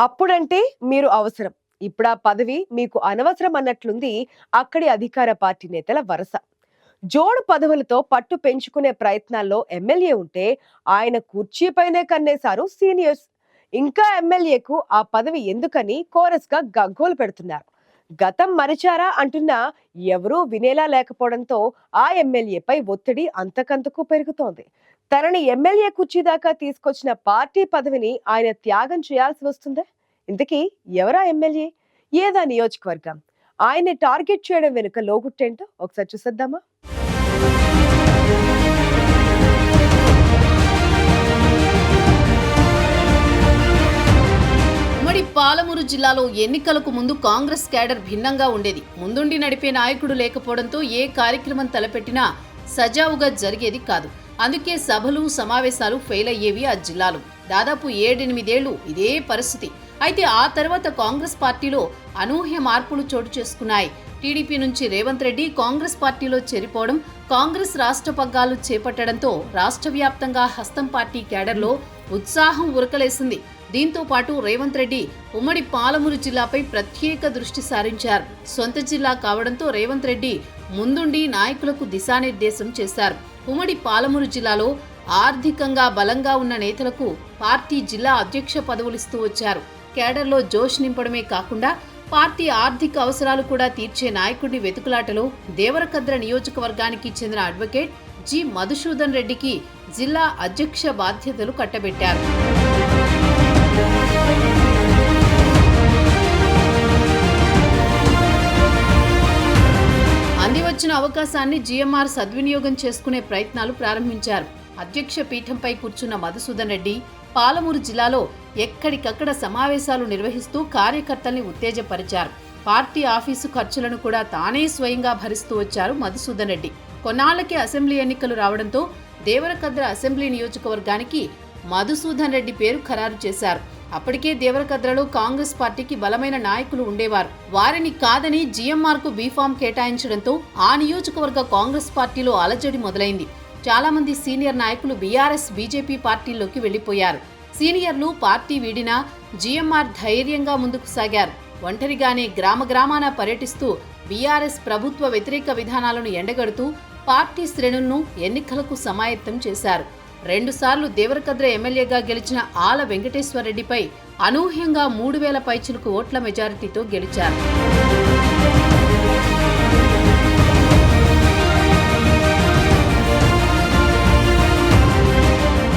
అప్పుడంటే మీరు అవసరం. ఇప్పుడు ఆ పదవి మీకు అనవసరం అన్నట్లుంది అక్కడి అధికార పార్టీ నేతల వరస. జోడు పదవులతో పట్టు పెంచుకునే ప్రయత్నాల్లో ఎమ్మెల్యే ఉంటే ఆయన కుర్చీపైనే కన్నేశారు సీనియర్స్. ఇంకా ఎమ్మెల్యేకు ఆ పదవి ఎందుకని కోరస్గా గగ్గోలు పెడుతున్నారు. గతం మరిచారా అంటున్నా ఎవరూ వినేలా లేకపోవడంతో ఆ ఎమ్మెల్యేపై ఒత్తిడి అంతకంతకు పెరుగుతోంది. తనని ఎమ్మెల్యే కుర్చీ దాకా తీసుకొచ్చిన పార్టీ పదవిని ఆయన త్యాగం చేయాల్సి వస్తుందా? ఇంతకీ ఎవరా ఎమ్మెల్యే? ఏదా నియోజకవర్గం? ఆయన్ని టార్గెట్ చేయడం వెనుక లోగుట్టేంటో ఒకసారి చూసేద్దామా? ఉమ్మడి పాలమూరు జిల్లాలో ఎన్నికలకు ముందు కాంగ్రెస్ క్యాడర్ భిన్నంగా ఉండేది. ముందుండి నడిపే నాయకుడు లేకపోవడంతో ఏ కార్యక్రమం తలపెట్టినా సజావుగా జరిగేది కాదు. అందుకే సభలు సమావేశాలు ఫెయిల్ అయ్యేవి ఆ జిల్లాలు. దాదాపు ఏడెనిమిదేళ్ళు ఇదే పరిస్థితి. అయితే ఆ తర్వాత కాంగ్రెస్ పార్టీలో అనూహ్య మార్పులు చోటు చేసుకున్నాయి. టీడీపీ నుంచి రేవంత్ రెడ్డి కాంగ్రెస్ పార్టీలో చేరిపోవడం కాంగ్రెస్ రాష్ట్ర పగ్గాలు చేపట్టడంతో రాష్ట్ర వ్యాప్తంగా హస్తం పార్టీ క్యాడర్లో ఉత్సాహం ఉరకలేసింది. దీంతో పాటు రేవంత్ రెడ్డి ఉమ్మడి పాలమూరు జిల్లాపై ప్రత్యేక దృష్టి సారించారు. సొంత జిల్లా కావడంతో రేవంత్ రెడ్డి ముందుండి నాయకులకు దిశానిర్దేశం చేశారు. ఉమ్మడి పాలమూరు జిల్లాలో ఆర్థికంగా బలంగా ఉన్న నేతలకు పార్టీ జిల్లా అధ్యక్ష పదవులిస్తూ వచ్చారు. కేడర్లో జోష్ నింపడమే కాకుండా పార్టీ ఆర్థిక అవసరాలు కూడా తీర్చే నాయకుడిని వెతుకులాటలో దేవరకద్ర నియోజకవర్గానికి చెందిన అడ్వకేట్ జి మధుసూదన్ రెడ్డికి జిల్లా అధ్యక్ష బాధ్యతలు కట్టబెట్టారు. అవకాశాన్ని జీఎంఆర్ సద్వినియోగం చేసుకునే ప్రయత్నాలు ప్రారంభించారు. అధ్యక్ష పీఠంపై కూర్చున్న మధుసూదన్ రెడ్డి పాలమూరు జిల్లాలో ఎక్కడికక్కడ సమావేశాలు నిర్వహిస్తూ కార్యకర్తల్ని ఉత్తేజపరిచారు. పార్టీ ఆఫీసు ఖర్చులను కూడా తానే స్వయంగా భరిస్తూ వచ్చారు మధుసూదన్ రెడ్డి. కొన్నాళ్ళకే అసెంబ్లీ ఎన్నికలు రావడంతో దేవరకద్ర అసెంబ్లీ నియోజకవర్గానికి మధుసూదన్ రెడ్డి పేరు ఖరారు చేశారు. అప్పటికే దేవరకద్రలో కాంగ్రెస్ పార్టీకి బలమైన నాయకులు ఉండేవారు. వారిని కాదని జీఎంఆర్కు బీఫామ్ కేటాయించడంతో ఆ నియోజకవర్గ కాంగ్రెస్ పార్టీలో అలజడి మొదలైంది. చాలా మంది సీనియర్ నాయకులు బీఆర్ఎస్ బీజేపీ పార్టీల్లోకి వెళ్ళిపోయారు సీనియర్లు పార్టీ వీడినా జీఎంఆర్ ధైర్యంగా ముందుకు సాగారు. ఒంటరిగానే గ్రామ గ్రామాన పర్యటిస్తూ బీఆర్ఎస్ ప్రభుత్వ వ్యతిరేక విధానాలను ఎండగడుతూ పార్టీ శ్రేణులను ఎన్నికలకు సమాయత్తం చేశారు. రెండుసార్లు దేవరకద్ర ఎమ్మెల్యేగా గెలిచిన ఆల వెంకటేశ్వరరెడ్డిపై అనూహ్యంగా మూడు వేల పైచులకు ఓట్ల మెజారిటీతో గెలిచారు.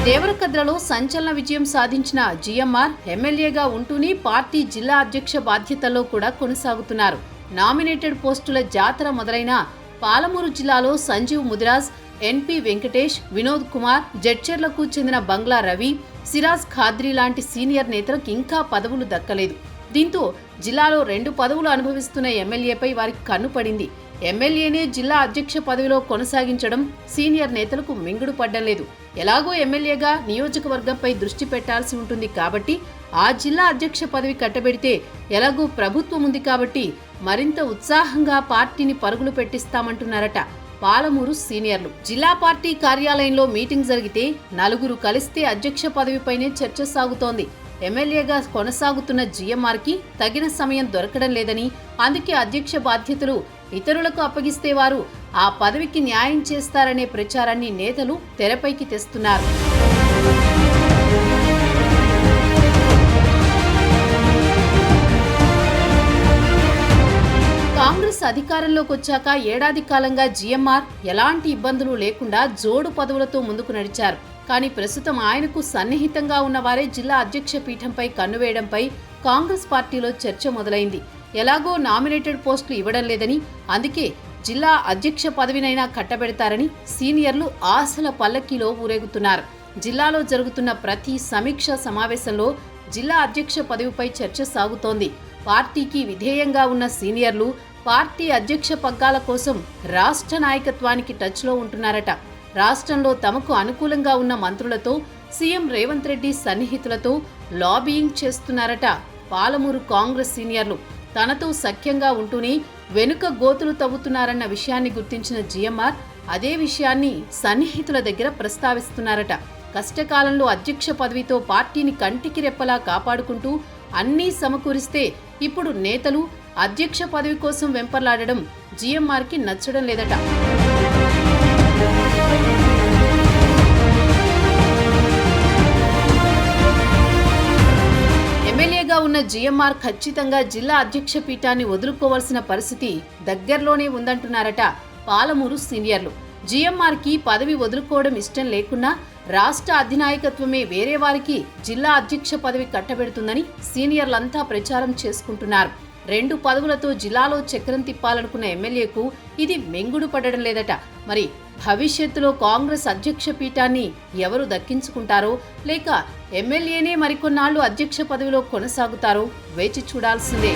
దేవరకద్రలో సంచలన విజయం సాధించిన జిఎంఆర్ ఎమ్మెల్యేగా ఉంటూనే పార్టీ జిల్లా అధ్యక్ష బాధ్యతల్లో కూడా కొనసాగుతున్నారు. నామినేటెడ్ పోస్టుల జాతర మొదలైన పాలమూరు జిల్లాలో సంజీవ్ ముదిరాజ్ ఎన్పి వెంకటేష్ వినోద్ కుమార్ జడ్చర్లకు చెందిన బంగ్లా రవి సిరాజ్ ఖాద్రి లాంటి సీనియర్ నేతలకు ఇంకా పదవులు దక్కలేదు. దీంతో జిల్లాలో రెండు పదవులు అనుభవిస్తున్న ఎమ్మెల్యేపై వారికి కన్ను పడింది. ఎమ్మెల్యేనే జిల్లా అధ్యక్ష పదవిలో కొనసాగించడం సీనియర్ నేతలకు మింగుడు పడ్డం లేదు ఎలాగో ఎమ్మెల్యేగా నియోజకవర్గంపై దృష్టి పెట్టాల్సి ఉంటుంది కాబట్టి ఆ జిల్లా అధ్యక్ష పదవి కట్టబెడితే ఎలాగో ప్రభుత్వం ఉంది కాబట్టి మరింత ఉత్సాహంగా పార్టీని పరుగులు పెట్టిస్తామంటున్నారట. పాలమూరు సీనియర్లు. జిల్లా పార్టీ కార్యాలయంలో మీటింగ్ జరిగితే నలుగురు కలిస్తే అధ్యక్ష పదవిపైనే చర్చ సాగుతోంది. ఎమ్మెల్యేగా కొనసాగుతున్న జీఎంఆర్కి తగిన సమయం దొరకడం లేదని అందుకే అధ్యక్ష బాధ్యతలు ఇతరులకు అప్పగిస్తే వారు ఆ పదవికి న్యాయం చేస్తారనే ప్రచారాన్ని నేతలు తెరపైకి తెస్తున్నారు. కాంగ్రెస్ అధికారంలోకి వచ్చాక ఏడాది కాలంగా జీఎంఆర్ ఎలాంటి ఇబ్బందులు లేకుండా జోడు పదవులతో ముందుకు నడిచారు. కానీ ప్రస్తుతం ఆయనకు సన్నిహితంగా ఉన్నవారే జిల్లా అధ్యక్ష పీఠంపై కన్నువేయడంపై కాంగ్రెస్ పార్టీలో చర్చ మొదలైంది. ఎలాగో నామినేటెడ్ పోస్టులు ఇవ్వడం లేదని అందుకే జిల్లా అధ్యక్ష పదవినైనా కట్టబెడతారని సీనియర్లు ఆశల పల్లకీలో ఊరేగుతున్నారు. జిల్లాలో జరుగుతున్న ప్రతి సమీక్ష సమావేశంలో జిల్లా అధ్యక్ష పదవిపై చర్చ సాగుతోంది. పార్టీకి విధేయంగా ఉన్న సీనియర్లు పార్టీ అధ్యక్ష పగ్గాల కోసం రాష్ట్ర నాయకత్వానికి టచ్లో ఉంటున్నారట. రాష్ట్రంలో తమకు అనుకూలంగా ఉన్న మంత్రులతో సీఎం రేవంత్ రెడ్డి సన్నిహితులతో లాబీయింగ్ చేస్తున్నారట పాలమూరు కాంగ్రెస్ సీనియర్లు. తనతో సఖ్యంగా ఉంటూనే వెనుక గోతులు తవ్వుతున్నారన్న విషయాన్ని గుర్తించిన జిఎంఆర్ అదే విషయాన్ని సన్నిహితుల దగ్గర ప్రస్తావిస్తున్నారట. కష్టకాలంలో అధ్యక్ష పదవితో పార్టీని కంటికి రెప్పలా కాపాడుకుంటూ అన్నీ సమకూరిస్తే ఇప్పుడు నేతలు అధ్యక్ష పదవి కోసం వెంపర్లాడడం జీఎంఆర్కి నచ్చడం లేదట. ఎమ్మెల్యేగా ఉన్న జీఎంఆర్ ఖచ్చితంగా జిల్లా అధ్యక్ష పీఠాన్ని వదులుకోవాల్సిన పరిస్థితి దగ్గరలోనే ఉందంటున్నారట పాలమూరు సీనియర్లు. జీఎంఆర్కి పదవి వదులుకోవడం ఇష్టం లేకున్నా రాష్ట్ర అధినాయకత్వమే వేరే వారికి జిల్లా అధ్యక్ష పదవి కట్టబెడుతుందని సీనియర్లంతా ప్రచారం చేసుకుంటున్నారు. రెండు పదవులతో జిల్లాలో చక్రం తిప్పాలనుకున్న ఎమ్మెల్యేకు ఇది మెంగుడు పడడం లేదట. మరి భవిష్యత్తులో కాంగ్రెస్ అధ్యక్ష పీఠాన్ని ఎవరు దక్కించుకుంటారో లేక ఎమ్మెల్యేనే మరికొన్నాళ్ళు అధ్యక్ష పదవిలో కొనసాగుతారో వేచి చూడాల్సిందే.